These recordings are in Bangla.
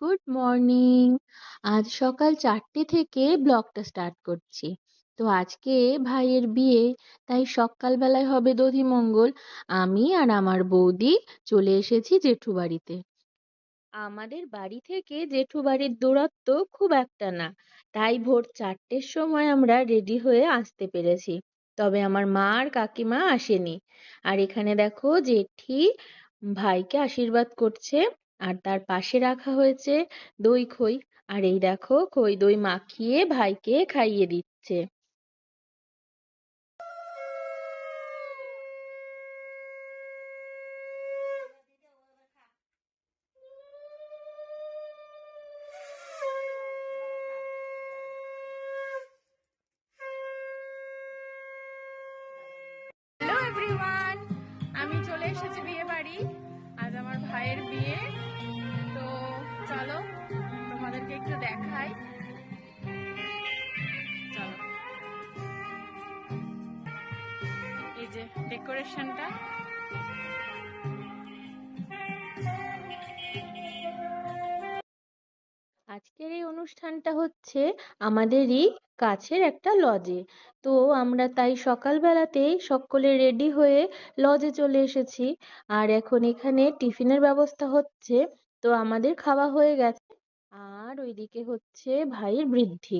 Good morning. আজ সকাল চারটে থেকে ব্লগটা স্টার্ট করছি। তো আজকে ভাইয়ের বিয়ে, তাই সকালবেলায় হবে দধিমঙ্গল। আমি আর আমার বৌদি চলে এসেছি জেঠু বাড়িতে আমাদের বাড়ি থেকে জেঠু বাড়ির দূরত্ব খুব একটা না। তাই ভোর চারটের সময় আমরা রেডি হয়ে আসতে পেরেছি। তবে আমার মা আর কাকিমা আসেনি। আর এখানে দেখো জেঠি ভাইকে আশীর্বাদ করছে। আর তার পাশে রাখা হয়েছে দই খই। আর এই দেখো, খই দই মাখিয়ে ভাইকে খাইয়ে দিচ্ছে। একটু দেখাই। এই যে ডেকোরেশনটা। আজকের এই অনুষ্ঠানটা হচ্ছে আমাদেরই কাছের একটা লজে তো আমরা তাই সকালবেলাতেই সকলে রেডি হয়ে লজে চলে এসেছি। আর এখন এখানে টিফিনের ব্যবস্থা হচ্ছে। তো আমাদের খাওয়া হয়ে গেছে। আর ওইদিকে হচ্ছে ভাইয়ের বৃদ্ধি।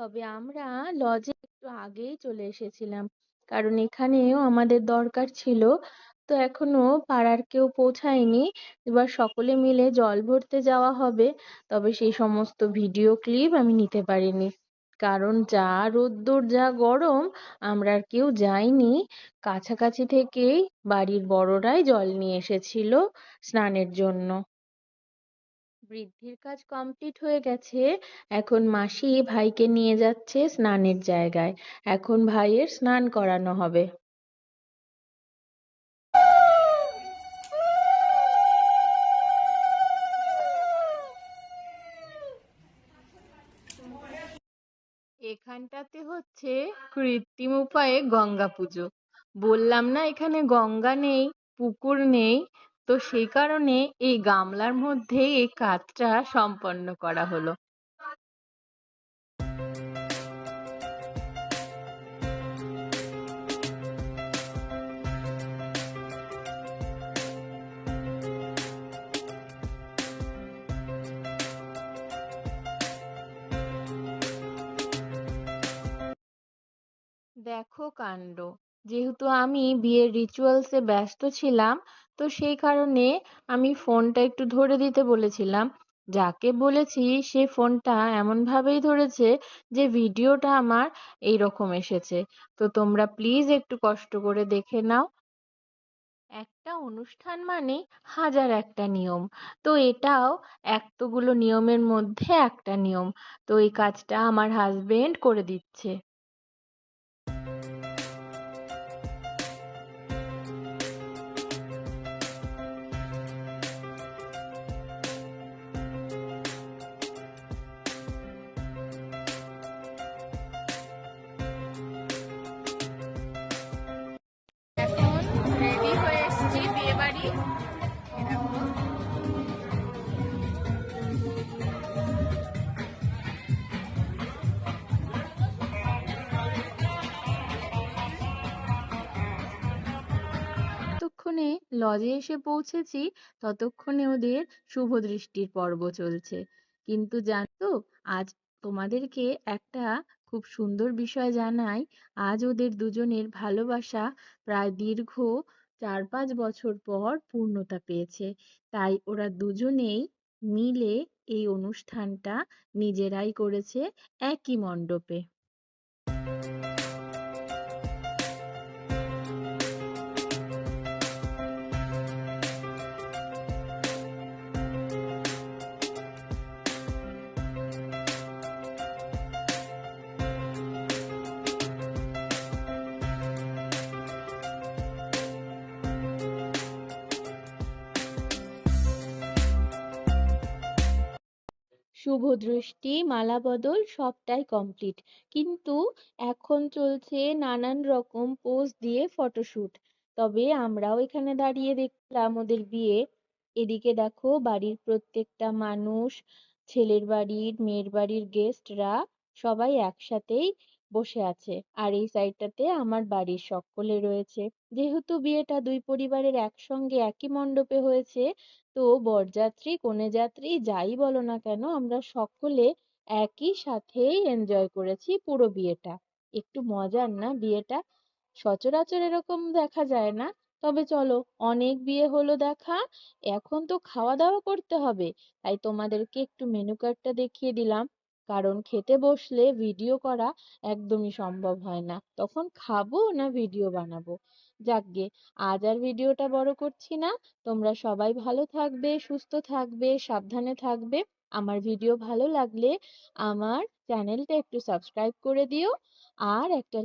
তবে আমরা লজে একটু আগেই চলে এসেছিলাম। কারণ এখানেও আমাদের দরকার ছিল। তো এখনও পাড়ার কেউ পৌঁছায়নি। এবার সকলে মিলে জল ভরতে যাওয়া হবে। তবে সেই সমস্ত ভিডিও ক্লিপ আমি নিতে পারিনি। কারণ যা রোদ্দুর, যা গরম, আমরা আর কেউ যাইনি। কাছাকাছি থেকেই বাড়ির বড়রাই জল নিয়ে এসেছিল স্নানের জন্য। বৃদ্ধির কাজ কমপ্লিট হয়ে গেছে, এখন মাসি ভাইকে নিয়ে যাচ্ছে স্নানের জায়গায়। এখন ভাইয়ের স্নান করানো হবে। এখানটাতে হচ্ছে কৃত্রিম উপায়ে গঙ্গা পুজো। বললাম না এখানে গঙ্গা নেই, পুকুর নেই তো সেই কারণে এই গামলার মধ্যে এই কাজটা সম্পন্ন করা হলো। দেখো কাণ্ড। যেহেতু আমি বিয়ের রিচুয়ালসে ব্যস্ত ছিলাম, তো সেই কারণে আমি ফোনটা একটু ধরে দিতে বলেছিলাম। যাকে বলেছি, সে ফোনটা এমন ভাবেই ধরেছে যে ভিডিওটা আমার এইরকম এসেছে। তো তোমরা প্লিজ একটু কষ্ট করে দেখে নাও। একটা অনুষ্ঠান মানে হাজার একটা নিয়ম। তো এটাও এতগুলো নিয়মের মধ্যে একটা নিয়ম। তো এই কাজটা আমার হাজবেন্ড করে দিচ্ছে। লজে এসে পৌঁছেছি, ততক্ষণে ওদের শুভ দৃষ্টির পর্ব চলছে। কিন্তু জানতো আজ তোমাদেরকে একটা খুব সুন্দর বিষয় জানাই। আজ ওদের দুজনের ভালোবাসা প্রায় দীর্ঘ চার পাঁচ বছর পর পূর্ণতা পেয়েছে। তাই ওরা দুজনেই মিলে এই অনুষ্ঠানটা নিজেরাই করেছে একই মণ্ডপে। শুভ দৃষ্টি, মালা বদল, সবটাই কমপ্লিট কিন্তু এখন চলছে নানান রকম পোজ দিয়ে ফটোশুট তবে আমরাও এখানে দাঁড়িয়ে দেখলাম ওদের বিয়ে। এদিকে দেখো বাড়ির প্রত্যেকটা মানুষ, ছেলের বাড়ির, মেয়ের বাড়ির গেস্টরা সবাই একসাথেই বসে আছে। আর এই সাইডটাতে আমার বাড়ির সকলে রয়েছে। যেহেতু বিয়েটা দুই পরিবারের একসঙ্গে একই মণ্ডপে হয়েছে, তো বরযাত্রী কনেযাত্রী যাই বলো না কেন, আমরা সকলে একই সাথেই এনজয় করেছি পুরো বিয়েটা। একটু মজার না বিয়েটা? সচরাচর এরকম দেখা যায় না। তবে চলো, অনেক বিয়ে হলো দেখা, এখন তো খাওয়া দাওয়া করতে হবে। তাই তোমাদেরকে একটু মেনু কার্ডটা দেখিয়ে দিলাম। কারণ খেতে বসলে ভিডিও করা একদমই সম্ভব হয় না। তখন খাব না ভিডিও বানাবো? যাকগে, আজ আর ভিডিওটা বড় করছি না। তোমরা সবাই ভালো থাকবে, সুস্থ থাকবে, সাবধানে থাকবে। আমার ভিডিও ভালো লাগলে আমার চ্যানেলটা একটু সাবস্ক্রাইব করে দিও। আর একটা